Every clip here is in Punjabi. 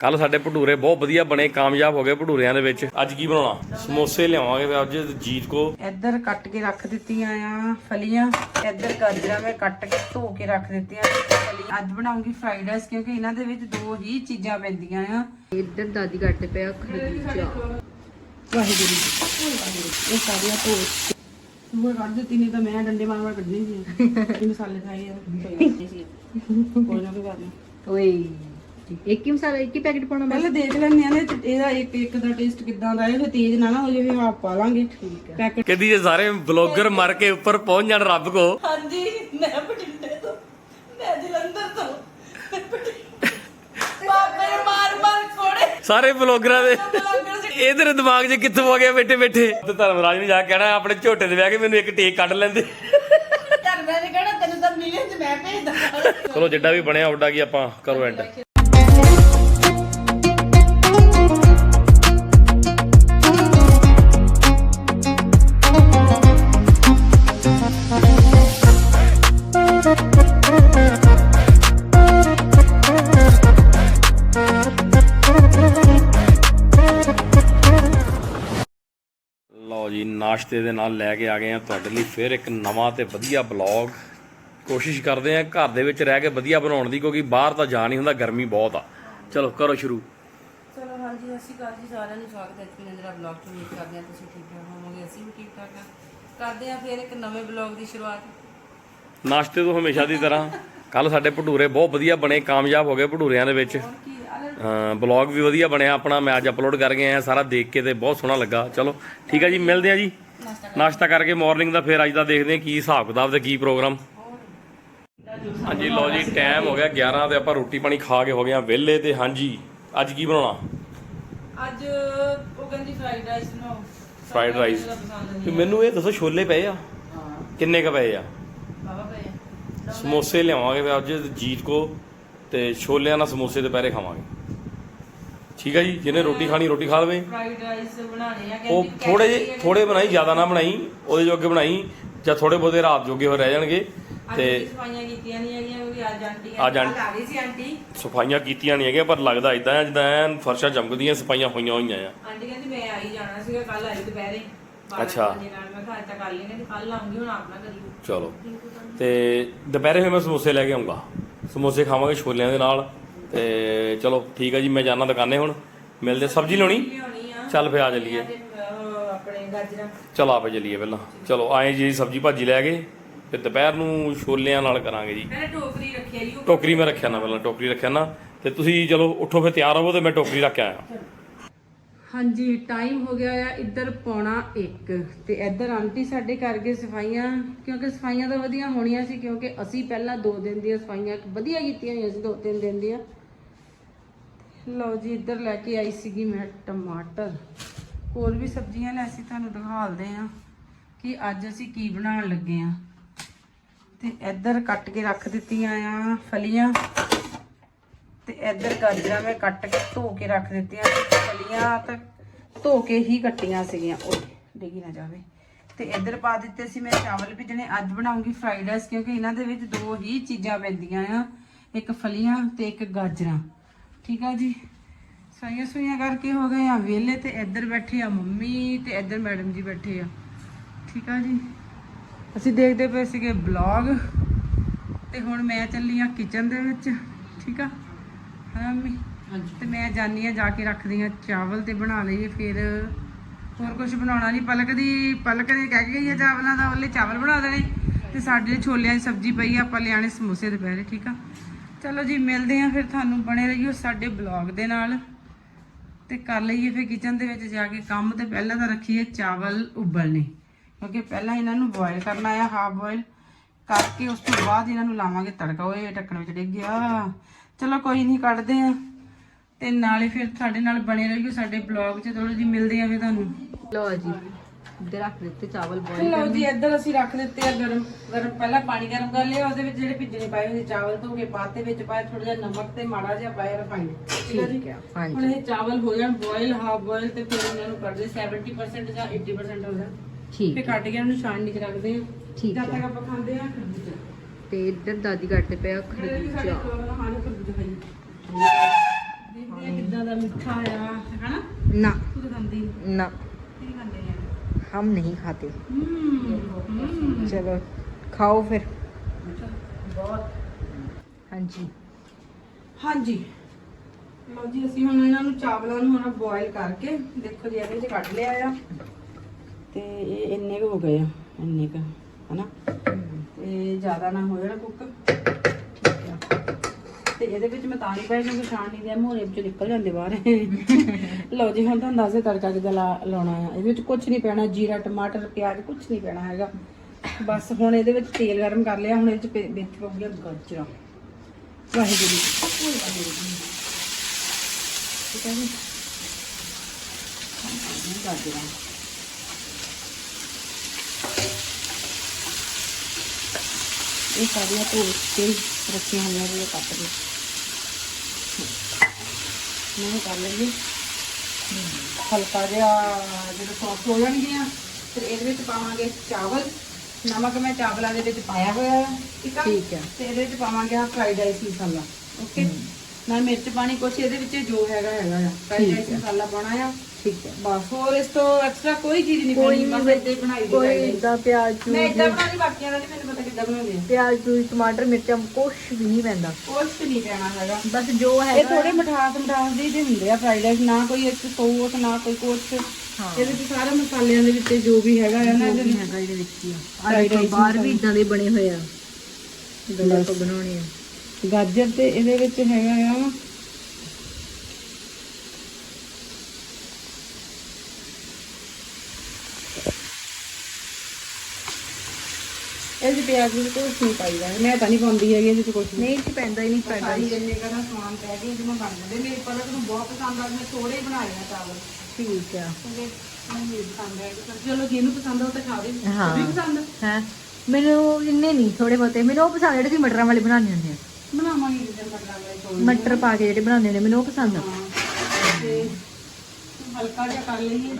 ਕੱਲ ਸਾਡੇ ਭਟੂਰੇ ਬਹੁਤ ਵਧੀਆ ਬਣੇ ਕਾਮਯਾਬ ਹੋ ਗਏ ਭਟੂਰਿਆਂ ਦੇ ਵਿੱਚ। ਅੱਜ ਕੀ ਬਣਾਉਣਾ? ਸਮੋਸੇ ਲਿਆਵਾਂਗੇ ਅੱਜ ਜੀਤ ਕੋ। ਇੱਧਰ ਕੱਟ ਕੇ ਰੱਖ ਦਿੱਤੀਆਂ ਆ ਫਲੀਆਂ ਇੱਧਰ ਗਾਜਰਾਂ ਮੈਂ ਕੱਟ ਕੇ ਧੋ ਕੇ ਰੱਖ ਦਿੱਤੀਆਂ ਫਲੀਆਂ। ਅੱਜ ਬਣਾਉਂਗੀ ਫਰਾਈਡ ਰਾਈਸ ਕਿਉਂਕਿ ਇਹਨਾਂ ਦੇ ਵਿੱਚ ਦੋ ਹੀ ਚੀਜ਼ਾਂ ਪੈਂਦੀਆਂ ਆ। ਇੱਧਰ ਦਾਦੀ ਕੱਟ ਪਿਆ ਖਰਬੂਜਾ ਵਾਹਿਗੁਰੂ ਇਹ ਸਾਰੀਆਂ ਧੋ ਉਹ ਕੱਢ ਦਿੱਤੀ ਨਹੀਂ ਤਾਂ ਮੈਂ ਡੰਡੇ ਮਾਰ ਮਾਰ ਕੱਢਣੀ ਸੀ ਇਹ ਮਸਾਲੇ ਖਾਏ ਆ। ਕੋਈ ਨਾ ਕੋਈ ਬਾਤ ਨਹੀਂ ਓਏ ਇੱਕ ਹੀ ਮਸਾਲਾ ਇੱਕ ਹੀ ਪੈਕੇਟ ਪਾਉਣਾ ਬਸ? ਪਹਿਲੇ ਦੇਖ ਲੈਂਦੇ ਆ ਨੇ ਇਹਦਾ ਇੱਕ ਇੱਕ ਦਾ ਟੇਸਟ ਕਿੱਦਾਂ ਦਾ ਹੈ ਫਿਰ ਤੇਜ਼ ਨਾ ਨਾ ਹੋ ਜਾਵੇ ਆਪ ਪਾ ਲਾਂਗੇ। ਠੀਕ ਹੈ। ਪੈਕਟ ਕਹਿੰਦੀ ਜੇ ਸਾਰੇ ਬਲੌਗਰ ਮਰ ਕੇ ਉੱਪਰ ਪਹੁੰਚ ਜਾਣ ਰੱਬ ਕੋ। ਹਾਂਜੀ ਮੈਂ ਬਠਿੰਡੇ ਤੋਂ ਮੈਂ ਜਲੰਧਰ ਤੋਂ। ਬਾਬੇ ਮਾਰ ਮਾਰ ਕੋੜੇ ਸਾਰੇ ਬਲੌਗਰਾਂ ਦੇ। ਇਹਦੇ ਦਿਮਾਗ 'ਚ ਕਿੱਥੋਂ ਆ ਗਿਆ ਬੈਠੇ ਬੈਠੇ। ਤੇ ਧਰਮਰਾਜ ਨੂੰ ਜਾ ਕੇ ਕਹਿਣਾ ਆਪਣੇ ਝੋਟੇ ਦੇ ਵਿਆਹ ਕੇ ਮੈਨੂੰ ਇੱਕ ਟੇਕ ਕੱਢ ਲੈਂਦੇ। ਧਰਮੇ ਨੇ ਕਹਿਣਾ ਤੈਨੂੰ ਤਾਂ ਮਿਲੇ ਤੇ ਮੈਂ ਭੇਜਦਾ। ਚਲੋ ਜਿੱਡਾ ਵੀ ਬਣਿਆ ਉੱਡਾ ਕੀ ਆਪਾਂ ਕਰੋ ਐਂਡ ਨਾਸ਼ਤੇ ਦੇ ਨਾਲ ਲੈ ਕੇ ਆ ਗਏ ਆ ਤੁਹਾਡੇ ਲਈ ਫਿਰ ਇੱਕ ਨਵਾਂ ਤੇ ਵਧੀਆ ਬਲੌਗ। ਕੋਸ਼ਿਸ਼ ਕਰਦੇ ਆ ਘਰ ਦੇ ਵਿੱਚ ਰਹਿ ਕੇ ਵਧੀਆ ਬਣਾਉਣ ਦੀ ਕਿਉਂਕਿ ਬਾਹਰ ਤਾਂ ਜਾ ਨਹੀਂ ਹੁੰਦਾ ਗਰਮੀ ਬਹੁਤ ਆ। ਚਲੋ ਕਰੋ ਸ਼ੁਰੂ। ਚਲੋ ਹਾਂਜੀ ਸ਼੍ਰੀ ਅਕਾਲ ਜੀ ਸਾਰਿਆਂ ਨੂੰ ਸਵਾਗਤ ਹੈ। ਜੀ ਨੰਦਰਾ ਬਲੌਗ ਤੋਂ ਉਮੀਦ ਕਰਦੇ ਹਾਂ ਤੁਸੀਂ ਠੀਕ ਠਾਕ ਹੋਵੋਗੇ ਅਸੀਂ ਵੀ ਠੀਕ ਠਾਕ ਹਾਂ। ਕਰਦੇ ਹਾਂ ਫਿਰ ਇੱਕ ਨਵੇਂ ਬਲੌਗ ਦੀ ਸ਼ੁਰੂਆਤ। ਨਾਸ਼ਤੇ ਤੋਂ ਹਮੇਸ਼ਾ ਦੀ ਤਰ੍ਹਾਂ। ਕੱਲ ਸਾਡੇ ਭਟੂਰੇ ਬਹੁਤ ਵਧੀਆ ਬਣੇ ਕਾਮਯਾਬ ਹੋ ਗਏ ਭਟੂਰਿਆਂ ਦੇ ਵਿੱਚ। ਕੀ? ਬਲੌਗ ਵੀ ਵਧੀਆ ਬਣਿਆ ਆਪਣਾ ਮੈਂ ਅੱਜ ਅਪਲੋਡ ਕਰ ਗਏ ਆ ਸਾਰਾ ਦੇਖ ਕੇ ਤੇ ਬਹੁਤ ਸੋਹਣਾ ਲੱਗਾ। ਚਲੋ ਠੀਕ ਹੈ ਜੀ ਮਿਲਦੇ ਆ ਜੀ। ਨਾਸ਼ਤਾ ਕਰਕੇ ਮਾਰਨਿੰਗ ਦਾ ਫਿਰ ਅੱਜ ਦਾ ਦੇਖਦੇ ਆ ਕੀ ਹਿਸਾਬ ਕਿਤਾਬ ਤੇ ਕੀ ਪ੍ਰੋਗਰਾਮ ਹਾਂਜੀ ਲਓ ਜੀ ਟਾਈਮ ਹੋ ਗਿਆ 11 ਤੇ ਆਪਾਂ ਰੋਟੀ ਪਾਣੀ ਖਾ ਕੇ ਹੋ ਗਏ ਆ ਵਿਹਲੇ ਤੇ ਹਾਂਜੀ ਅੱਜ ਕੀ ਬਣਾਉਣਾ? ਅੱਜ ਉਹ ਕਹਿੰਦੀ ਫਰਾਈਡ ਰਾਈਸ ਬਣਾਓ। ਫਰਾਈਡ ਰਾਈਸ ਤੇ ਮੈਨੂੰ ਇਹ ਦੱਸੋ ਛੋਲੇ ਪਏ ਆ? ਕਿੰਨੇ ਕ ਪਏ ਆ? ਸਮੋਸੇ ਲਿਆਵਾਂਗੇ ਅੱਜ ਜੀਤ ਕੋ ਤੇ ਛੋਲਿਆਂ ਨਾਲ ਸਮੋਸੇ ਦੁਪਹਿਰੇ ਖਾਵਾਂਗੇ। ਠੀਕ ਹੈ ਜੀ ਜਿਹਨੇ ਰੋਟੀ ਖਾਣੀ ਰੋਟੀ ਖਾ ਲਵੇ। ਫਰਾਈਡ ਰਾਈਸ ਬਣਾਣੇ ਆ ਉਹ ਕਹਿੰਦੀ ਥੋੜੇ ਜਿਹੇ ਥੋੜੇ ਬਣਾਈ ਜ਼ਿਆਦਾ ਨਾ ਬਣਾਈ ਉਹਦੇ ਜੋਗੇ ਬਣਾਈ ਜਾਂ ਥੋੜੇ ਬਹੁਤੇ ਰਾਤ ਜੋਗੇ ਹੋ ਰਹਿ ਜਾਣਗੇ ਤੇ ਤੇ ਸਫਾਈਆਂ ਕੀਤੀਆਂ ਨਹੀਂ ਹੈਗੀਆਂ ਕਿਉਂਕਿ ਅੱਜ ਆਂਟੀ ਅੱਜ ਆਂਟੀ- ਆ ਰਹੀ ਸੀ ਆਂਟੀ। ਸਫਾਈਆਂ ਕੀਤੀਆਂ ਨਹੀਂ ਹੈਗੀਆਂ ਪਰ ਲੱਗਦਾ ਇਦਾਂ ਆ ਜਿੱਦਾਂ ਐਨ ਫਰਸ਼ਾਂ ਚਮਕਦੀਆਂ ਸਫਾਈਆਂ ਹੋਈਆਂ ਹੋਈਆਂ ਆ। ਆਂਟੀ ਕਹਿੰਦੀ ਮੈਂ ਆਈ ਜਾਣਾ ਸੀਗਾ ਕੱਲ ਆਈ ਦੁਪਹਿਰੇ। ਬਾਰਾਂ ਅੱਛਾ। ਵਜੇ ਨਾਲ ਮੈਂ ਘਰ ਤੱਕ ਆ ਲਈ ਕਹਿੰਦੀ ਕੱਲ ਆਉਂਗੀ ਹੁਣ ਆਪਣਾ ਕਰੀ ਚਲੋ। ਤੇ ਦੁਪਹਿਰੇ ਫਿਰ ਮੈਂ ਸਮੋਸੇ ਲੈ ਕੇ ਆਉਂਗਾ। ਸਮੋਸੇ ਖਾਵਾਂਗੇ ਛੋਲਿਆਂ ਦੇ ਨਾਲ। ਤੇ ਚਲੋ ਠੀਕ ਹੈ ਜੀ ਮੈਂ ਜਾਣਾ ਦੁਕਾਨੇ ਹੁਣ। ਮਿਲਦੇ ਸਬਜ਼ੀ ਆ। ਚੱਲ ਫੇ ਆ ਉਹ ਆਪਣੇ ਗਾਜਰਾਂ। ਚਲ ਆਪੇ ਚੱਲੀਏ ਪਹਿਲਾਂ। ਚਲੋ ਆਏ ਜੀ ਸਬਜ਼ੀ ਭਾਜੀ ਲੈ ਗਏ ਤੇ ਦੁਪਹਿਰ ਨੂੰ ਛੋਲਿਆਂ ਨਾਲ ਕਰਾਂਗੇ ਜੀ। ਮੈंने ਟੋਕਰੀ ਰੱਖੀ ਆ ਜੀ ਟੋਕਰੀ ਮੈਂ ਰੱਖਿਆ ਨਾ ਪਹਿਲਾਂ ਟੋਕਰੀ ਰੱਖਿਆ ਨਾ। ਤੇ ਤੁਸੀਂ ਚਲੋ ਉੱਠੋ ਫਿਰ ਤਿਆਰ ਹੋਵੋ ਤੇ ਮੈਂ ਟੋਕਰੀ ਰੱਖ ਕੇ ਆਇਆ। ਹਾਂਜੀ ਟਾਈਮ ਹੋ ਗਿਆ ਆ ਇੱਧਰ ਪੌਣਾ 1 ਤੇ ਇੱਧਰ ਆਂਟੀ ਸਾਡੇ ਕਰ ਗਏ ਸਫਾਈਆਂ ਕਿਉਂਕਿ ਸਫਾਈਆਂ ਤਾਂ ਵਧੀਆ ਹੋਣੀਆਂ ਸੀ ਕਿਉਂਕਿ ਅਸੀਂ ਪਹਿਲਾਂ 2 ਦਿਨ ਦੀਆਂ ਸਫਾਈਆਂ ਵਧੀਆ ਕੀਤੀਆਂ ਹੋਈਆਂ ਸੀ 2-3 ਦਿਨ ਦੀਆਂ। ਲਓ ਜੀ, ਇੱਧਰ ਲੈ ਕੇ ਆਈ ਸੀਗੀ ਮੈਂ ਟਮਾਟਰ। ਹੋਰ ਵੀ ਸਬਜ਼ੀਆਂ ਲੈ ਅਸੀਂ ਤੁਹਾਨੂੰ ਦਿਖਾਲਦੇ ਆ ਕਿ ਅੱਜ ਅਸੀਂ ਕੀ ਬਣਾਉਣ ਲੱਗੇ ਆ ਤੇ ਇੱਧਰ ਕੱਟ ਕੇ ਰੱਖ ਦਿੱਤੀਆਂ ਆ ਫਲੀਆਂ। ਤੇ ਇੱਧਰ ਗਾਜਰਾਂ ਮੈਂ ਕੱਟ ਕੇ ਧੋ ਕੇ ਰੱਖ ਦਿੱਤੀਆਂ ਫਲੀਆਂ ਤਾਂ ਧੋ ਕੇ ਹੀ ਕੱਟੀਆਂ ਸੀਗੀਆਂ। ਉਹ ਡਿੱਗੀ ਨਾ ਜਾਵੇ। ਤੇ ਇੱਧਰ ਪਾ ਦਿੱਤੇ ਸੀ ਮੈਂ ਚਾਵਲ ਵੀ ਜਿਹੜੇ ਅੱਜ ਬਣਾਉਂਗੀ ਫਰਾਈਡ ਰਾਈਸ, ਕਿਉਂਕਿ ਇਹਨਾਂ ਦੇ ਵਿੱਚ ਦੋ ਹੀ ਚੀਜ਼ਾਂ ਪੈਂਦੀਆਂ ਆ। ਇੱਕ ਫਲੀਆਂ ਤੇ ਇੱਕ ਗਾਜਰਾਂ। ਠੀਕ ਆ ਜੀ। ਸਹੀਆਂ ਸੁਈਆਂ ਕਰਕੇ ਹੋ ਗਏ ਆ ਵਿਹਲੇ ਤੇ ਇੱਧਰ ਬੈਠੇ ਆ ਮੰਮੀ ਤੇ ਇੱਧਰ ਮੈਡਮ ਜੀ ਬੈਠੇ ਆ। ਠੀਕ ਆ ਜੀ। ਅਸੀਂ ਦੇਖਦੇ ਪਏ ਸੀਗੇ ਬਲੌਗ ਤੇ ਹੁਣ ਮੈਂ ਚੱਲੀ ਆ ਕਿਚਨ ਦੇ ਵਿੱਚ ਠੀਕ ਆ? ਹਾਂ ਮੰਮੀ? ਤੇ ਮੈਂ ਜਾਨੀ ਆ ਜਾ ਕੇ ਰੱਖਦੀ ਆ ਚਾਵਲ ਤੇ ਬਣਾ ਲਈਏ ਫਿਰ। ਹੋਰ ਕੁਝ ਬਣਾਉਣਾ ਨਹੀਂ ਪਲਕ ਦੀ ਪਲਕ ਨੇ ਕਹਿ ਕੇ ਗਈ ਆ ਚਾਵਲਾਂ ਦਾ ਉਹਲੇ ਚਾਵਲ ਬਣਾ ਦੇਣੇ। ਤੇ ਸਾਡੇ ਲਈ ਛੋਲਿਆਂ ਦੀ ਸਬਜ਼ੀ ਪਈ ਆ ਆਪਾਂ ਲਿਆਣੇ ਸਮੋਸੇ ਦੁਪਹਿਰੇ ਠੀਕ ਆ? ਚਲੋ ਜੀ, ਮਿਲਦੇ ਆ ਫਿਰ ਤੁਹਾਨੂੰ ਬਣੇ ਰਹੀਓ ਸਾਡੇ ਬਲੌਗ ਦੇ ਨਾਲ। ਤੇ ਕਰ ਲਈਏ ਫਿਰ ਕਿਚਨ ਦੇ ਵਿੱਚ ਜਾ ਕੇ ਕੰਮ ਤੇ ਪਹਿਲਾਂ ਤਾਂ ਰੱਖੀਏ ਚਾਵਲ ਉਬਲਣੇ। ਕਿਉਂਕਿ ਪਹਿਲਾਂ ਇਹਨਾਂ ਨੂੰ ਬੋਇਲ ਕਰਨਾ ਆ ਹਾਫ ਬੋਇਲ ਕਰਕੇ ਉਸ ਤੋਂ ਬਾਅਦ ਇਹਨਾਂ ਨੂੰ ਲਾਵਾਂਗੇ ਤੜਕਾ। ਓਏ ਢੱਕਣ ਵਿੱਚ ਡਿੱਗ ਗਿਆ। ਚਲੋ ਕੋਈ ਨਹੀਂ, ਕੱਢਦੇ ਆ ਤੇ ਨਾਲੇ ਫਿਰ ਸਾਡੇ ਨਾਲ ਬਣੇ ਰਹੀਓ ਸਾਡੇ ਬਲੌਗ 'ਚ। ਥੋੜੀ ਜੀ, ਮਿਲਦੇ ਆ ਫਿਰ ਤੁਹਾਨੂੰ। ਲਓ ਜੀ। ਇੱਧਰ ਰੱਖ ਦਿੱਤੇ ਚਾਵਲ ਬੋਇਲ ਲਓ ਜੀ ਇੱਧਰ ਅਸੀਂ ਰੱਖ ਦਿੱਤੇ ਆ ਗਰਮ ਗਰਮ ਪਹਿਲਾਂ ਪਾਣੀ ਗਰਮ ਕਰ ਲਿਆ ਉਹਦੇ ਵਿੱਚ ਜਿਹੜੇ ਭਿੱਜਣੇ ਪਾਏ ਹੋਏ ਚਾਵਲ ਧੋ ਕੇ ਪਾਤੇ ਵਿੱਚ ਪਾਇਆ ਥੋੜਾ ਜਿਹਾ ਨਮਕ ਤੇ ਮਾੜਾ ਜਿਹਾ ਪਾਇਆ ਰਿਫਾਈਨ ਠੀਕ ਹੈ ਜੀ? ਹਾਂਜੀ। ਹੁਣ ਇਹ ਚਾਵਲ ਹੋ ਜਾਣ ਬੋਇਲ ਹਾਫ ਬੋਇਲ ਤੇ ਫਿਰ ਇਹਨਾਂ ਨੂੰ ਕੱਢਦੇ 70% ਜਾਂ 80% ਹੋ ਜਾਣ। ਠੀਕ ਫਿਰ ਕੱਟ ਕੇ ਇਹਨਾਂ ਨੂੰ ਛਾਣਨੀ 'ਚ ਰੱਖਦੇ ਆ। ਠੀਕ ਜਦ ਤੱਕ ਆਪਾਂ ਖਾਂਦੇ ਆ ਖਰਬੂਜਾ। ਤੇ ਇੱਧਰ ਦਾਦੀ ਕੱਟ ਪਿਆ ਖਰਬੂਜਾ। ਹਾਂ ਖਰਬੂਜਾ ਖਾਈ ਦੇਖਦੇ ਆ ਕਿੱਦਾਂ ਜ਼ਿਆਦਾ ਮਿੱਠਾ ਆ ਹਨਾ ਨਾ? ਤੂੰ ਤਾਂ ਨਾ। ਨਹੀਂ ਖਾਤੇ ਹੂੰ ਚਲੋ ਖਾਓ ਫਿਰ ਬਹੁਤ ਹਾਂਜੀ ਹਾਂਜੀ ਲਓ ਜੀ ਅਸੀਂ ਹੁਣ ਇਹਨਾਂ ਨੂੰ ਚਾਵਲਾਂ ਨੂੰ ਹੁਣ ਬੋਇਲ ਕਰਕੇ ਦੇਖੋ ਜੀ ਇਹਦੇ ਵਿੱਚ ਕੱਢ ਲਿਆ ਆ ਤੇ ਇਹ ਇੰਨੇ ਕੁ ਹੋ ਗਏ ਆ ਇੰਨੇ ਕੁ ਹਨਾ ਤੇ ਜ਼ਿਆਦਾ ਨਾ ਹੋਏ ਨਾ ਕੁੱਕ ਤੇ ਇਹਦੇ ਵਿੱਚ ਮੈਂ ਤਾਂ ਨਹੀਂ ਪਾਇਆ ਕਿਉਂਕਿ ਛਾਣ ਨਹੀਂ ਦਿਆ ਮੋਰੇ ਵਿੱਚੋਂ ਨਿਕਲ ਜਾਂਦੇ ਬਾਹਰ। ਲਓ ਜੀ, ਹੁਣ ਤੁਹਾਨੂੰ ਦੱਸ ਤੜਕਾ ਕਿੱਦਾਂ ਲਾਉਣਾ ਆ। ਇਹਦੇ ਵਿੱਚ ਕੁਝ ਨਹੀਂ ਪੈਣਾ, ਜੀਰਾ, ਟਮਾਟਰ, ਪਿਆਜ਼ ਕੁਝ ਨਹੀਂ ਪੈਣਾ ਹੈਗਾ। ਬਸ ਹੁਣ ਇਹਦੇ ਵਿੱਚ ਤੇਲ ਗਰਮ ਕਰ ਲਿਆ, ਹੁਣ ਇਹਦੇ ਵਿੱਚ ਵਿੱਚ ਪਾਉਂਗੀ ਗਾਜਰਾਂ। ਵਾਹਿਗੁਰੂ। ਠੀਕ ਹੈ ਜੀ। ਗਾਜਰਾਂ। ਇਹ ਸਾਰੀਆਂ ਧੋ ਕੇ ਰੱਖੀਆਂ ਹੋਈਆਂ ਨੇ ਕੱਟ ਦੇ ਮੈਂ ਕਰ ਲਈਏ ਹਲਕਾ ਜਿਹਾ ਜਦੋਂ ਸੌਫਟ ਹੋ ਜਾਣਗੀਆਂ ਫਿਰ ਇਹਦੇ ਵਿੱਚ ਪਾਵਾਂਗੇ ਚਾਵਲ। ਨਮਕ ਮੈਂ ਚਾਵਲਾਂ ਦੇ ਵਿੱਚ ਪਾਇਆ ਹੋਇਆ ਹੈ ਠੀਕ ਆ? ਠੀਕ ਹੈ। ਤੇ ਇਹਦੇ ਵਿੱਚ ਪਾਵਾਂਗੇ ਆ ਫਰਾਈਡ ਰਾਈਸ ਮਸਾਲਾ ਓਕੇ ਨਾਲ ਮਿਰਚ ਪਾਣੀ ਕੁਛ ਇਹਦੇ ਵਿੱਚ ਜੋ ਹੈਗਾ ਹੈਗਾ ਆ। Fried rice. ਮਸਾਲਾ ਪਾਉਣਾ ਆ। ਠੀਕ ਹੈ। ਬਸ ਹੋਰ ਇਸ ਤੋਂ ਐਕਸਟਰਾ ਕੋਈ ਚੀਜ਼ ਨਹੀਂ ਕੋਈ ਪਾਣੀ ਨਹੀਂ ਬਸ ਏਦਾਂ ਹੀ ਬਣਾਈ ਦੀ ਕੋਈ fried rice। ਇਦਾਂ ਪਿਆਜ਼ ਮੈਂ ਚੂਜ਼ ਇਦਾਂ ਬਣਾਉਂਦੀ ਬਾਕੀਆਂ ਦਾ ਨਹੀਂ ਮੈਨੂੰ ਪਤਾ ਕਿੱਦਾਂ ਬਣਾਉਂਦੇ ਆ। ਪਿਆਜ਼ ਚੂਜ਼ ਟਮਾਟਰ ਮਿਰਚਾਂ ਕੁਛ ਵੀ ਨਹੀਂ ਪੈਂਦਾ। ਕੁਛ ਨਹੀਂ ਪੈਣਾ ਹੈਗਾ। ਬਸ ਜੋ ਇਹ ਹੈ ਥੋੜੇ ਮਠਾਸ ਮਠਾਸ ਦੇ ਜਿਹੇ ਹੁੰਦੇ ਆ ਫਰਾਈਡ ਰਾਈਸ ਨਾ ਕੋਈ ਇੱਕ ਸੌਸ ਨਾ ਕੋਈ ਕੁਛ। ਹਾਂ। ਇਹਦੇ ਵਿੱਚ ਸਾਰੇ ਮਸਾਲਿਆਂ ਦੇ ਵਿੱਚ ਜੋ ਵੀ ਹੈਗਾ ਆ ਨਾ ਇਹਦੇ ਵਿੱਚ ਹੈਗਾ ਇਹਦੇ ਵਿੱਚ ਹੀ ਆ। Fried rice ਬਾਹਰ ਮਸਾਲਾ। ਵੀ ਇਦਾਂ ਦੇ ਬਣੇ ਹੋਏ ਆ। ਇਦਾਂ ਦੇ ਬਸ। ਆਪਾਂ ਬਣਾਉਣੇ ਆ। ਗਾਜਰ ਤੇ ਇਹਦੇ ਵਿੱਚ ਹੈਗਾ ਆ ਇਹ ਜੀ ਪਿਆਜ਼ ਵੀ ਕੁਛ ਨਹੀਂ ਪਾਈਦਾ ਮੈਂ ਤਾਂ ਨਹੀਂ ਪਾਉਂਦੀ ਹੈਗੀ ਇਹਦੇ ਵਿੱਚ ਨਹੀਂ ਨਹੀਂ 'ਚ ਪੈਂਦਾ ਹੀ ਨਹੀਂ ਫਰਾਈਡ ਸਾਰੀ ਇੰਨੇ ਕਰਾ ਸਮਾਨ ਪੈ ਗਏ ਜਿਵੇਂ ਬਣ ਜਾਂਦੇ। ਮੇਰੇ ਪਲਕ ਨੂੰ ਬਹੁਤ ਪਸੰਦ ਆ ਮੈਂ ਥੋੜੇ ਹੀ ਬਣਾਏ ਆ ਚਾਵਲ। ਠੀਕ ਆ। ਕਿਉਂਕਿ ਮੈਨੂੰ ਨਹੀਂ ਪਸੰਦ ਹੈ। ਚਲੋ ਜਿਹਨੂੰ ਪਸੰਦ ਆ ਉਹ ਤਾਂ ਖਾਵੇ ਹਾਂ। ਵੀ ਪਸੰਦ ਆ। ਹੈ? ਮੈਨੂੰ ਇੰਨੇ ਨਹੀਂ ਥੋੜੇ ਬਹੁਤੇ। ਮੈਨੂੰ ਉਹ ਪਸੰਦ ਜਿਹੜੇ ਤੁਸੀਂ ਮਟਰਾਂ ਵਾਲੇ ਬਣਾਉਂਦੇ ਹੁੰਦੇ ਆ। ਬਣਾਵਾਂਗੇ ਜਿੱਦਣ ਮਟਰਾਂ ਵਾਲੇ ਚੌਲ ਮਟਰ ਪਾ ਕੇ ਜਿਹੜੇ ਬਣਾਉਂਦੇ ਹੁੰਦੇ ਮੈਨੂੰ ਉਹ ਪਸੰਦ ਆ। ਹਾਂ ਤੇ ਹਲਕਾ ਜਿਹਾ ਕਰ ਲਈਏ।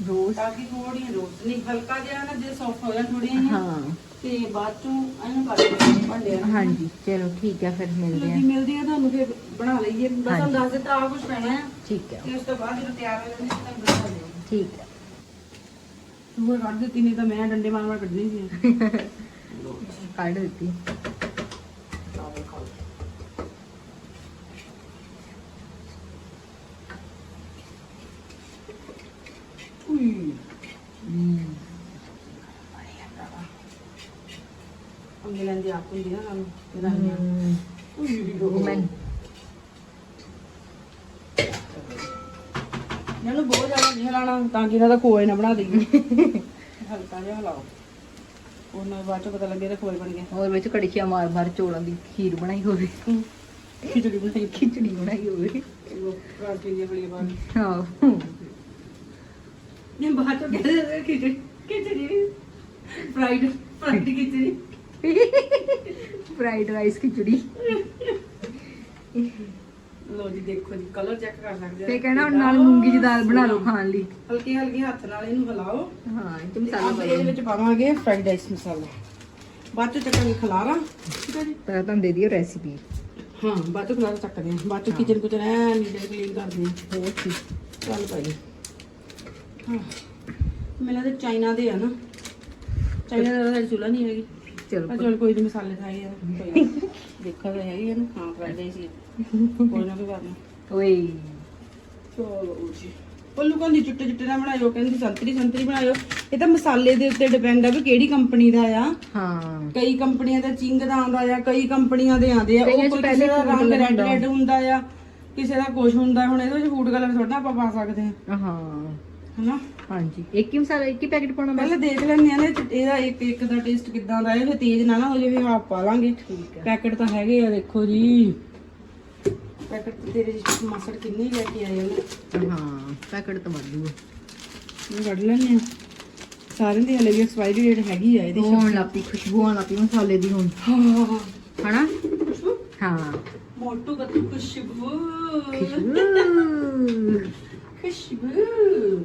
ਰੋਜ਼। ਤਾਂ ਕਿ ਥੋੜੀਆਂ ਰੋਟ ਨਹੀਂ ਹਲਕਾ ਜਿਹਾ ਨਾ ਜੇ ਸੌਫਟ ਹੋ ਜਾਣ ਥੋੜੀਆਂ ਜਿਹੀਆਂ ਹਾਂ। ਤੇ ਬਾਅਦ ਚੋਂ ਇਹਨੂੰ ਕਰ ਲਈਏ ਭਾਂਡੇ ਨੂੰ ਹਾਂਜੀ ਚਲੋ ਠੀਕ ਆ ਫਿਰ ਮਿਲਦੇ ਆ ਜੀ ਮਿਲਦੀ ਆ ਤੁਹਾਨੂੰ ਫਿਰ ਬਣਾ ਲਈਏ। ਬਸ ਤੁਹਾਨੂੰ ਦੱਸ ਦਿੱਤਾ ਆ ਕੁਝ ਪੈਣਾ ਹੈ। ਠੀਕ ਆ ਤੇ ਉਸ ਤੋਂ ਬਾਅਦ ਜਦੋਂ ਤਿਆਰ ਹੋ ਜਾਂਦੇ ਠੀਕ ਤੂੰ ਕੱਢ ਦਿੱਤੀ ਨਹੀਂ ਤਾਂ ਮੈਂ ਡੰਡੇ ਮਾਰ ਮਾਰ ਕੱਢਣੀ ਸੀ। ਕੱਢ ਦਿੱਤੀ ਉਈ ਹਮ, ਹੁੰਦੀ ਨਾ ਸਾਨੂੰ ਇਹਦਾ ਨਹੀਂ ਹਮ, ਉਈ woman, ਇਹਨੂੰ ਬਹੁਤ ਜ਼ਿਆਦਾ ਨਹੀਂ ਹਿਲਾਣਾ ਤਾਂ ਕਿ ਇਹਨਾਂ ਦਾ ਖੋਏ ਨਾ ਬਣਾ ਦੇਈਏ। ਹਲਕਾ ਜਿਹਾ ਹਿਲਾਓ। ਉਹਨਾਂ ਬਾਅਦ ਚ ਪਤਾ ਲੱਗੇ ਤਾਂ ਖੋਏ ਬਣ ਗਏ ਹੋਰ ਵਿੱਚ ਕੜਛੀਆਂ ਮਾਰ ਮਾਰ ਚੋਲਾਂ ਦੀ ਖੀਰ ਬਣਾਈ ਹੋਵੇ। ਖਿਚੜੀ ਬਣਾਈ। ਖਿਚੜੀ ਬਣਾਈ ਹੋਵੇ। ਉਹ ਪਰਾਂਠੇ ਫਲੀਆਂ ਪਾ ਕੇ ਹਾਂ। ਨੇ ਬਾਅਦ ਚ ਕਹਿੰਦੇ ਖਿਚੜੀ ਖਿਚੜੀ। ਫਰਾਈਡ ਫਰਾਈਡ ਖਿਚੜੀ। ਫਰਾਈਡ ਰਾਈਸ ਖਿਚੜੀ। ਲੋ ਜੀ ਦੇਖੋ ਜੀ ਕਲਰ ਚੈੱਕ ਕਰ ਸਕਦੇ ਤੇ ਕਹਿਣਾ ਹੁਣ ਨਾਲ ਮੂੰਗੀ ਦੀ ਦਾਲ ਬਣਾ ਲਓ ਖਾਣ ਲਈ। ਹਲਕੀ ਹਲਕੀ ਹੱਥ ਨਾਲ ਇਹਨੂੰ ਹਿਲਾਓ। ਹਾਂ ਇਹ ਤੇ ਤੇ ਮਸਾਲਾ ਆਪਾਂ ਇਹਦੇ ਵਿੱਚ ਪਾਵਾਂਗੇ ਫਰਾਈਡ ਰਾਈਸ ਮਸਾਲਾ। ਬਾਅਦ ਚ ਚੱਕਾਂਗੇ ਖਲਾਰਾ। ਠੀਕ ਹੈ ਜੀ? ਤੁਹਾਨੂੰ ਦੇ ਦਿਓ ਰੈਸਿਪੀ ਹਾਂ ਬਾਅਦ ਚ ਖਲਾਰਾ ਚੱਕਦੇ ਹਾਂ। ਬਾਅਦ ਚ ਕਿਚਨ ਕੁਚਨ ਐ ਨੀਟ ਕਲੀਨ ਕਰਦੇ ਹਾਂ। ਹੋਰ ਕੀ? ਚੱਲ ਭਾਈ। ਹਾਂ। ਮੈਨੂੰ ਲੱਗਦਾ ਚਾਈਨਾ ਦੇ ਆ ਨਾ। ਚਾਈਨਾ ਦਾ ਤਾਂ ਚੁੱਲਾ ਨਹੀਂ ਹੈਗੀ। ਚਲੋ ਪਰ ਚਲ ਕੋਈ ਨਹੀਂ ਮਸਾਲੇ ਤਾਂ ਹੈਗੇ ਆ ਕੋਈ ਗੱਲ ਨੀ। ਦੇਖਾ ਤਾਂ ਹੈਗੀ ਆ ਨਾ ਹਾਂ ਫਰਾਈਡ ਰਾਈਸ ਹੀ ਆ। ਕੋਈ ਨਾ ਕੋਈ ਕਰਨਾ ਓਏ। ਚਲੋ ਜੀ। ਪੱਲੂ ਕਹਿੰਦੀ ਚਿੱਟੇ ਚਿੱਟੇ ਨਾ ਬਣਾਇਓ ਕਹਿੰਦੀ ਸੰਤਰੀ ਸੰਤਰੀ ਬਣਾਇਓ। ਇਹ ਤਾਂ ਮਸਾਲੇ ਦੇ ਉੱਤੇ ਡਿਪੈਂਡ ਆ ਵੀ ਕਿਹੜੀ ਕੰਪਨੀ ਦਾ ਆ। ਹਾਂ। ਕਈ ਕੰਪਨੀਆਂ ਦਾ ਚਿੰਗ ਦਾ ਆਉਂਦਾ ਆ ਕਈ ਕੰਪਨੀਆਂ ਦੇ ਆਉਂਦੇ ਆ। ਕਈਆਂ ਉਹ 'ਚ ਕੋਈ ਪਹਿਲੇ ਕਿਸੇ ਦਾ ਰੰਗ ਰੈੱਡ ਹੁੰਦਾ। ਰੈੱਡ ਹੁੰਦਾ ਆ। ਕਿਸੇ ਦਾ ਕੁਝ ਹੁੰਦਾ ਹੁਣ ਇਹਦੇ ਵਿੱਚ ਫੂਡ ਕਲਰ ਥੋੜਾ ਆਪਾਂ ਪਾ ਸਕਦੇ ਹਾਂ ਹਾਂ। ਹਨਾ? ਹਾਂਜੀ। ਇੱਕ ਹੀ ਮਸਾਲਾ ਇੱਕ ਹੀ ਪੈਕੇਟ ਪਾਉਣਾ ਬਸ? ਪਹਿਲਾਂ ਦੇਖ ਲੈਂਦੇ ਆ ਨਾ ਇਹ- ਇਹਦਾ ਇੱਕ ਇੱਕ ਦਾ ਟੇਸਟ ਕਿਦਾਂ ਦਾ ਹੈ ਫਿਰ ਤੇਜ਼ ਨਾ ਨਾ ਹੋ ਜਾਵੇ ਹਾਫ ਪਾ ਲਾਂਗੇ। ਠੀਕ ਹੈ। ਪੈਕਟ ਤਾਂ ਹੈਗੇ ਆ ਦੇਖੋ ਜੀ। ਪੈਕਟ ਤੇਰੇ ਜੀ ਮਸੜ ਕਿੰਨੇ ਲੈ ਕੇ ਆਏ ਉਹਨੇ ਹਾਂ ਪੈਕੇਟ ਤਾਂ ਵਾਧੂ ਆ। ਇਹ ਕੱਢ ਲੈਣੇ ਆ ਸਾਰਿਆਂ ਦੀ ਹਲੇ ਵੀ ਐਕਸਪਾਇਰੀ ਡੇਟ ਹੈਗੀ ਆ ਇਹਦੀ। ਹੋਣ ਲੱਪੀ ਖੁਸ਼ਬੂ ਆਉਣ ਲੱਪੀ ਮਸਾਲੇ ਦੀ ਹੁਣ। ਹਾਂ ਹਨਾ ਹਾਂ। ਮੋਟੂ ਬੱਤੂ ਖੁਸ਼ਬੂ। ਖੁਸ਼ਬੂ। ਖੁਸ਼ਬੂ।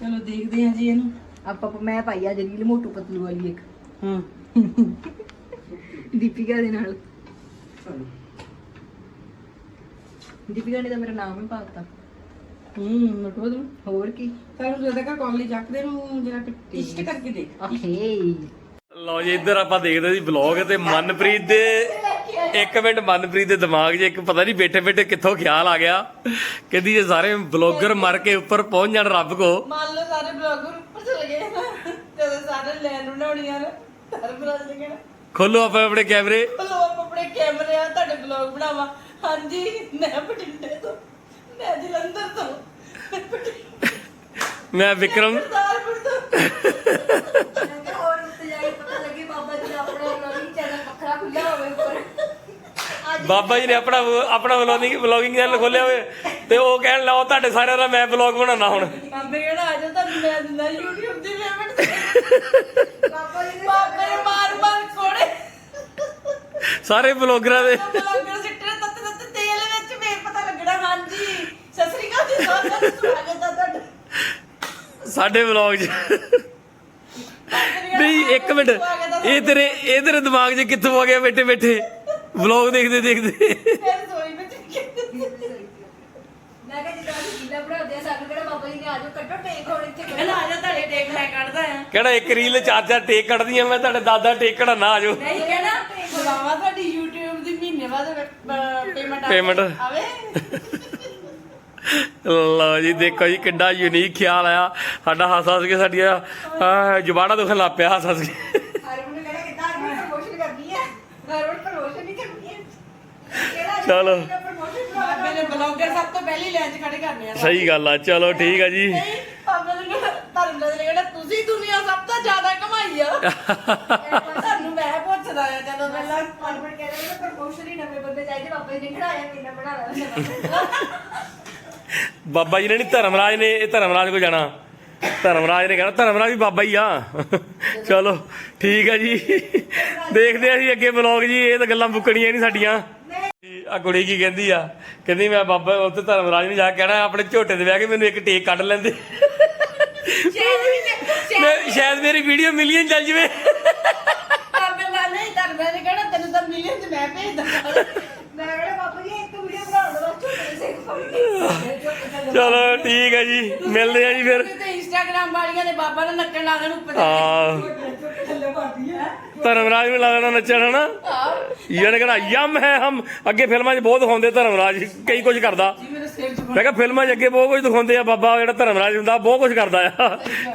ਚਲੋ ਦੇਖਦੇ ਹਾਂ ਜੀ ਇਹਨੂੰ। ਆਪਾਂ ਮੈਂ ਪਾਈ ਆ ਜਿਹੜੀ ਮੋਟੂ ਪਤਲੂ ਵਾਲੀ ਇੱਕ। ਹਾਂ। ਦੀਪਿਕਾ ਦੇ ਨਾਲ। ਦੀਪਿਕਾ ਨੇ ਤਾਂ ਮੇਰਾ ਨਾਮ ਹੀ ਪਾਤਾ ਹੂੰ ਨਟੋ ਦੂੰ ਹੋਰ ਕੀ? ਸਾਨੂੰ ਜਦੋਂ ਤੱਕ ਕਾਲਜ ਚੱਕਦੇ ਨੂੰ ਜਰਾ ਟਿਸਟ ਕਰਕੇ ਦੇ ਓਕੇ ਲਓ ਜੀ ਇੱਧਰ ਆਪਾਂ ਦੇਖਦੇ ਸੀ ਵਲੌਗ ਤੇ ਮਨਪ੍ਰੀਤ ਦੇ ਇੱਕ ਮਿੰਟ ਮਨਪ੍ਰੀਤ ਦੇ ਦਿਮਾਗ 'ਚ ਇੱਕ ਪਤਾ ਨਹੀਂ ਬੈਠੇ ਬੈਠੇ ਕਿੱਥੋਂ ਖਿਆਲ ਆ ਗਿਆ ਕਹਿੰਦੀ ਜੇ ਸਾਰੇ ਬਲੌਗਰ ਮਰ ਕੇ ਉੱਪਰ ਪਹੁੰਚ ਜਾਣ ਰੱਬ ਕੋ। ਮੰਨ ਲਓ ਸਾਰੇ ਬਲੌਗਰ ਉੱਪਰ ਚਲੇ ਗਏ ਨਾ ਜਦੋਂ ਸਾਰੇ ਲੈਣ ਬਣਾਉਣੀਆਂ ਨਾ ਸਰਪ੍ਰਾਈਜ਼ ਲੱਗਣਾ ਖੋਲੋ ਆਪਾਂ ਆਪਣੇ ਕੈਮਰੇ। ਬਲੌਗ ਆਪ ਆਪਣੇ ਕੈਮਰੇ ਆ ਤੁਹਾਡੇ ਬਲੌਗ ਬਣਾਵਾ। ਹਾਂਜੀ ਮੈਂ ਬਠਿੰਡੇ ਤੋਂ ਮੈਂ ਜਲੰਧਰ ਤੋਂ ਮੈਂ ਵਿਕਰਮ। ਹੋਰ ਉੱਤੇ ਜਾ ਕੇ ਪਤਾ ਲੱਗੇ ਬਾਬਾ ਜੀ ਦਾ ਆਪਣਾ ਵਲੌਗਿੰਗ ਚੈਨਲ ਵੱਖਰਾ ਖੁੱਲਿਆ ਹੋਵੇ ਉੱਪਰ। ਬਾਬਾ ਜੀ ਨੇ ਆਪਣਾ ਆਪਣਾ ਵਲੌਗਿੰਗ ਵਲੌਗਿੰਗ ਚੈਨਲ ਖੋਲਿਆ ਹੋਏ ਤੇ ਉਹ ਕਹਿਣ ਲਓ ਤੁਹਾਡੇ ਸਾਰਿਆਂ ਦਾ ਮੈਂ ਵਲੌਗ ਬਣਾਉਣਾ ਹੁਣ। ਬਾਬੇ ਕਿਹੜਾ ਆ ਜਾ ਤੁਹਾਨੂੰ ਮੈਂ ਦਿੰਦਾ YouTube ਦੀ ਪੇਮੈਂਟ ਬਾਬਾ ਜੀ ਬਾਬੇ ਨੇ ਮਾਰ ਮਾਰ ਕੋੜੇ ਸਾਰੇ ਬਲੌਗਰਾਂ ਦੇ। ਬਲੌਗਰ ਸਿੱਟੇ ਤੱਤ ਤੱਤ ਤੇਲ ਵਿੱਚ ਫੇਰ ਪਤਾ ਲੱਗਣਾ। ਹਾਂਜੀ। ਸਤਿ ਸ੍ਰੀ ਅਕਾਲ ਜੀ ਸਾਰਿਆਂ ਦਾ ਸਵਾਗਤ ਹੈ ਤੁਹਾਡਾ। ਸਾਡੇ ਵਲੌਗ 'ਚ। ਨਹੀਂ ਇੱਕ ਮਿੰਟ। ਇਹ ਤੇਰੇ ਇਹ ਤੇਰੇ ਦਿਮਾਗ 'ਚ ਕਿੱਥੋਂ ਆ ਗਿਆ ਬੈਠੇ ਬੈਠੇ? ਵਲੌਗ ਦੇਖਦੇ ਦੇਖਦੇ। ਫਿਰ ਸੋਈ ਵਿੱਚ ਮੈਂ ਕਿਹਾ ਜਿੱਦਾਂ ਅਸੀਂ ਕਿੱਲਾ ਬਣਾਉਂਦੇ ਆ ਸਾਨੂੰ ਕਿਹੜਾ ਬਾਬਾ ਜੀ ਨੇ ਆਜੋ ਕੱਟੋ ਟੇਕ ਹੋਣ ਇੱਥੇ ਕਹਿੰਦਾ ਆ ਜਾ ਤੁਹਾਡੇ ਟੇਕ ਲੈ ਕੱਢਦਾ ਆ ਕਿਹੜਾ ਇੱਕ ਰੀਲ ਚਾਰ ਚਾਰ ਟੇਕ ਕੱਢਦੀਆਂ ਮੈਂ ਤੁਹਾਡੇ ਦਾਦਾ ਟੇਕ ਕਢਾਣਾ ਆਜੋ ਨਹੀਂ ਕਹਿੰਦਾ ਬੁਲਾਵਾ ਤੁਹਾਡੀ YouTube ਦੀ ਮਹੀਨੇ ਬਾਅਦ ਪੇਮੈਂਟ Payment। ਆਵੇ। ਲਓ ਜੀ ਦੇਖੋ ਜੀ ਕਿੰਨਾ ਯੂਨੀਕ ਖਿਆਲ ਆਇਆ। ਸਾਡਾ ਹੱਸ ਹੱਸ ਕੇ ਸਾਡੀਆਂ ਜਵਾੜਾ ਦੁਖਣ ਲੱਗ ਪਿਆ ਹੱਸ ਹੱਸ ਕੇ। ਹਰਮਨ ਨੇ ਕਹਿਣਾ ਕਿੱਦਾਂ ਹਰਮਨ ਪ੍ਰਮੋਸ਼ਨ ਕਰਨੀ ਹੈ ਹਰਮਨ ਪ੍ਰਮੋਸ਼ਨ ਹੈ ਕਿਹੜਾ ਚਲੋ। ਨੇ ਬਲੌਗਰ ਸਭ ਤੋਂ ਪਹਿਲੀ ਲਾਈਨ 'ਚ ਖੜੇ ਕਰਨੇ ਆ। ਸਹੀ ਗੱਲ ਆ ਚਲੋ ਠੀਕ ਆ ਜੀ। ਨੇ ਕਹਿਣਾ ਧਰਮ ਨੇ ਕਹਿਣਾ ਤੁਸੀਂ ਦੁਨੀਆ ਸਭ ਤੋਂ ਜ਼ਿਆਦਾ ਕਮਾਈ ਆ। ਤੁਹਾਨੂੰ ਮੈਂ ਪੁੱਛਦਾ ਆ ਜਦੋਂ ਪਹਿਲਾਂ ਹਰਮਨ ਕਹਿ ਰਿਹਾ ਪ੍ਰਮੋਸ਼ਨ ਹੀ ਨਵੇਂ ਬੰਦੇ ਚਾਹੀਦੇ ਬਾਬਾ ਜੀ ਨੇ ਖੜਾਇਆ ਕਿੰਨਾ ਬਣਾਣਾ ਬਾਬਾ ਜੀ ਨੇ ਨਹੀਂ ਧਰਮਰਾਜ ਨੇ ਇਹ ਧਰਮਰਾਜ ਕੋ ਜਾਣਾ। ਧਰਮਰਾਜ ਨੇ ਕਹਿਣਾ ਧਰਮਰਾਜ ਵੀ ਬਾਬਾ ਹੀ ਆ। ਚਲੋ ਠੀਕ ਆ ਜੀ। ਦੇਖਦੇ ਆ ਜੀ ਅੱਗੇ ਵਲੌਗ ਜੀ ਇਹ ਤਾਂ ਗੱਲਾਂ ਮੁੱਕਣੀਆਂ ਨਹੀਂ ਸਾਡੀਆਂ। ਆ ਕੁੜੀ ਕੀ ਕਹਿੰਦੀ ਆ? ਕਹਿੰਦੀ ਮੈਂ ਬਾਬਾ ਉੱਥੇ ਧਰਮਰਾਜ ਨੂੰ ਜਾ ਕੇ ਕਹਿਣਾ ਆਪਣੇ ਝੋਟੇ ਤੇ ਬਹਿ ਕੇ ਮੈਨੂੰ ਇੱਕ ਟੇਕ ਕੱਢ ਲੈਂਦੇ। ਮੈਂ ਸ਼ਾਇਦ ਮੇਰੀ ਵੀਡੀਓ ਮਿਲੀਅਨ ਚੱਲ ਜਵੇ। ਬਾਬੇ ਨੇ ਨਹੀਂ ਧਰਮ ਨੇ ਕਹਿਣਾ ਤੈਨੂੰ ਤਾਂ ਮਿਲੀਅਨ ਚ ਮੈਂ ਭੇਜ ਦਾਂਗਾ ਮੈਂ ਕਿਹਾ ਬਾਬਾ ਜੀ ਇੱਕ ਵੀਡੀਓ ਦਾ ਫੜ ਚਲੋ ਠੀਕ ਆ ਜੀ ਮਿਲਦੇ ਆ ਜੀ ਫਿਰ। ਤੇ ਇੰਸਟਾਗ੍ਰਾਮ ਵਾਲੀਆਂ ਨੇ ਬਾਬਾ ਨੂੰ ਨੱਚਣ ਲਾ ਦੇਣ ਉੱਪਰ ਹਾਂ। ਹੈ ਧਰਮਰਾਜ ਨੂੰ ਲਾ ਦੇਣਾ ਨੱਚਣ ਹਨਾ? ਇਹਨੇ ਕਹਿਣਾ ਯਮ ਹੈ ਹਮ। ਅੱਗੇ ਫਿਲਮਾਂ 'ਚ ਬਹੁਤ ਦਿਖਾਉਂਦੇ ਧਰਮਰਾਜ ਕਈ ਕੁਝ ਕਰਦਾ। ਜੀ ਮੇਰੇ ਸਿਰ 'ਚ ਮੈਂ ਕਿਹਾ ਫਿਲਮਾਂ 'ਚ ਅੱਗੇ ਬਹੁਤ ਕੁਝ ਦਿਖਾਉਂਦੇ ਆ ਬਾਬਾ ਜਿਹੜਾ ਧਰਮਰਾਜ ਹੁੰਦਾ ਬਹੁਤ ਕੁਝ ਕਰਦਾ ਆ।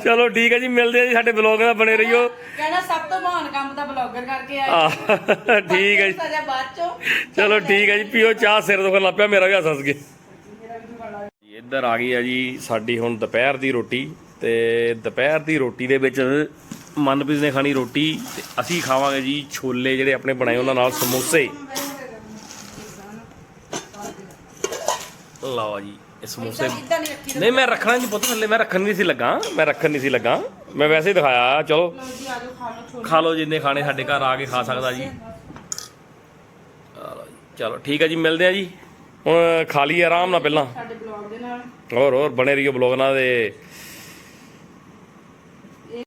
ਚਲੋ ਠੀਕ ਹੈ ਜੀ ਮਿਲਦੇ ਆ ਜੀ ਸਾਡੇ ਬਲੌਗ ਦਾ ਬਣੇ ਰਹੀਓ। ਕਹਿਣਾ ਸਭ ਤੋਂ ਮਹਾਨ ਕੰਮ ਤਾਂ ਬਲੌਗਰ ਕਰਕੇ ਆਇਆ ਠੀਕ ਹੈ ਜੀ। ਸਜ਼ਾ ਬਾਅਦ ਚੋਂ। ਚਲੋ ਠੀਕ ਹੈ ਜੀ ਪੀਓ ਚਾਹ ਸਿਰ ਦੁਖਣ ਲੱਗ ਪਿਆ ਮੇਰਾ ਵੀ ਹੱਸ ਹੱਸ ਕੇ ਇੱਧਰ ਆ ਗਈ ਆ ਜੀ ਸਾਡੀ ਹੁਣ ਦੁਪਹਿਰ ਦੀ ਰੋਟੀ ਤੇ ਦੁਪਹਿਰ ਦੀ ਰੋਟੀ ਦੇ ਵਿੱਚ ਮਨਪ੍ਰੀਤ ਨੇ ਖਾਣੀ ਰੋਟੀ ਤੇ ਅਸੀਂ ਖਾਵਾਂਗੇ ਜੀ ਛੋਲੇ ਜਿਹੜੇ ਆਪਣੇ ਬਣਾਏ ਉਹਨਾਂ ਨਾਲ ਸਮੋਸੇ। ਲਓ ਜੀ ਇਹ ਸਮੋਸੇ ਨਹੀਂ ਮੈਂ ਰੱਖਣਾ ਨਹੀਂ ਪੁੱਤ ਥੱਲੇ ਮੈਂ ਰੱਖਣ ਨਹੀਂ ਸੀ ਲੱਗਾ ਮੈਂ ਰੱਖਣ ਨਹੀਂ ਸੀ ਲੱਗਾ। ਮੈਂ ਵੈਸੇ ਹੀ ਦਿਖਾਇਆ ਚਲੋ। ਖਾ ਲਓ ਜਿੰਨੇ ਖਾਣੇ ਸਾਡੇ ਘਰ ਆ ਕੇ ਖਾ ਸਕਦਾ ਜੀ। ਚਲੋ ਠੀਕ ਹੈ ਜੀ ਮਿਲਦੇ ਆ ਜੀ। ਹੁਣ ਖਾ ਲਈਏ ਆਰਾਮ ਨਾਲ ਪਹਿਲਾਂ। ਸਾਡੇ ਬਲੌਗ ਦੇ ਨਾਲ। ਹੋਰ ਹੋਰ ਬਣੇ ਰਹੀਓ ਬਲੌਗ ਨਾਲ ਦੇ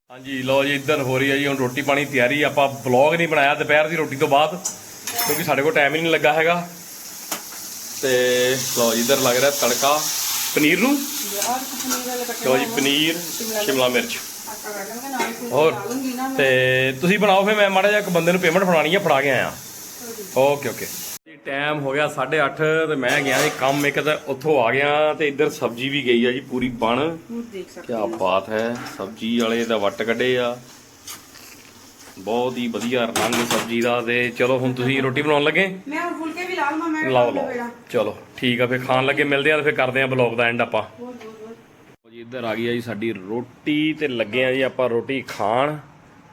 ਹਾਂਜੀ, ਲਓ ਜੀ ਇੱਧਰ ਹੋ ਰਹੀ ਹੈ ਜੀ, ਹੁਣ ਰੋਟੀ ਪਾਣੀ ਦੀ ਤਿਆਰੀ ਆਪਾਂ ਬਲੌਗ ਨਹੀਂ ਬਣਾਇਆ ਦੁਪਹਿਰ ਦੀ ਰੋਟੀ ਤੋਂ ਬਾਅਦ, ਕਿਉਂਕਿ ਸਾਡੇ ਕੋਲ ਟਾਈਮ ਹੀ ਨਹੀਂ ਲੱਗਾ ਹੈਗਾ। ਤੇ ਲਓ ਜੀ, ਇੱਧਰ ਲੱਗ ਰਿਹਾ ਤੜਕਾ। ਪਨੀਰ ਨੂੰ? ਯਾਰ ਲਓ ਜੀ, ਪਨੀਰ, ਸ਼ਿਮਲਾ ਮਿਰਚ। ਹੋਰ? ਲੂੰਗੀ ਤੇ ਤੁਸੀਂ ਬਣਾਓ ਫਿਰ, ਮੈਂ ਮਾੜਾ ਜਿਹਾ ਇੱਕ ਬੰਦੇ ਨੂੰ ਪੇਮੈਂਟ ਫੜਾਣੀ ਹੈ ਫੜਾ ਕੇ ਆਇਆ। ਓਕੇ ਓਕੇ ਟਾਈਮ ਹੋ ਗਿਆ 8:30 ਤੇ ਮੈਂ ਗਿਆ ਜੀ ਕੰਮ ਇੱਕ ਤਾਂ ਉੱਥੋਂ ਆ ਗਿਆ ਤੇ ਇੱਧਰ ਸਬਜ਼ੀ ਵੀ ਗਈ ਆ ਜੀ ਪੂਰੀ ਬਣ। ਤੂੰ ਦੇਖ ਸਕਦੇ ਕੀ ਬਾਤ ਹੈ ਸਬਜ਼ੀ ਵਾਲੇ ਦਾ ਵੱਟ ਕੱਢੇ ਆ। ਬਹੁਤ ਹੀ ਵਧੀਆ ਰੰਗ ਸਬਜ਼ੀ ਦਾ ਤੇ ਚਲੋ ਹੁਣ ਤੁਸੀਂ ਰੋਟੀ ਬਣਾਉਣ ਲੱਗੇ? ਮੈਂ ਹੁਣ ਫੁਲਕੇ ਵੀ ਲਾ ਲਵਾਂ ਮੈਂ ਲਾਓ ਲਾਓ। ਚਲੋ ਠੀਕ ਆ ਫਿਰ ਖਾਣ ਲੱਗੇ ਮਿਲਦੇ ਆ ਤੇ ਫਿਰ ਕਰਦੇ ਆ ਬਲੌਗ ਦਾ ਐਂਡ ਆਪਾਂ। ਜੀ ਇੱਧਰ ਆ ਗਈ ਆ ਜੀ ਸਾਡੀ ਰੋਟੀ ਤੇ ਲੱਗੇ ਆ ਜੀ ਆਪਾਂ ਰੋਟੀ ਖਾਣ।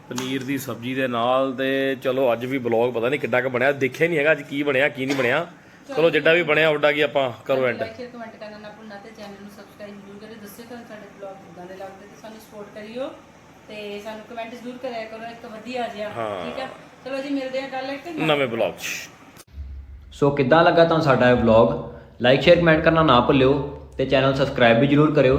ਪਨੀਰ ਦੀ ਸਬਜ਼ੀ ਦੇ ਨਾਲ ਤੇ ਚਲੋ ਅੱਜ ਵੀ ਬਲੌਗ ਪਤਾ ਨਹੀਂ ਕਿੱਡਾ ਕੁ ਬਣਿਆ। ਦੇਖਿਆ ਨਹੀਂ ਹੈਗਾ ਅੱਜ ਕੀ ਬਣਿਆ ਕੀ ਨਹੀਂ ਬਣਿਆ। ਚਲੋ ਜਿੱਡਾ ਵੀ ਬਣਿਆ ਉੱਡਾ ਕੀ ਆਪਾਂ ਕਰੋ ਐਂਡ ਲਾਈਕ ਸ਼ੇਅਰ ਕਮੈਂਟ ਕਰਨਾ ਨਾ ਭੁੱਲਣਾ ਤੇ ਚੈਨਲ ਨੂੰ ਸਬਸਕ੍ਰਾਈਬ ਜ਼ਰੂਰ ਕਰਿਓ। ਦੱਸਿਓ ਤੁਹਾਨੂੰ ਸਾਡੇ ਬਲੌਗ ਕਿੱਦਾਂ ਦੇ ਲੱਗਦੇ ਤੇ ਸਾਨੂੰ ਸਪੋਰਟ ਕਰਿਓ ਤੇ ਸਾਨੂੰ ਕਮੈਂਟ ਜ਼ਰੂਰ ਕਰਿਆ ਕਰੋ ਇੱਕ ਵਧੀਆ ਜਿਹਾ। ਠੀਕ ਹੈ ਚਲੋ ਜੀ ਮਿਲਦੇ ਹਾਂ ਕੱਲ ਇੱਕ ਨਵੇਂ ਬਲੌਗ 'ਚ। ਸੋ ਕਿੱਦਾਂ ਲੱਗਾ ਤੁਹਾਨੂੰ ਸਾਡਾ ਇਹ ਵਲੌਗ ਲਾਈਕ ਸ਼ੇਅਰ ਕਮੈਂਟ ਕਰਨਾ ਨਾ ਭੁੱਲਿਓ ਤੇ ਚੈਨਲ ਸਬਸਕ੍ਰਾਈਬ ਵੀ ਜਰੂਰ ਕਰਿਓ।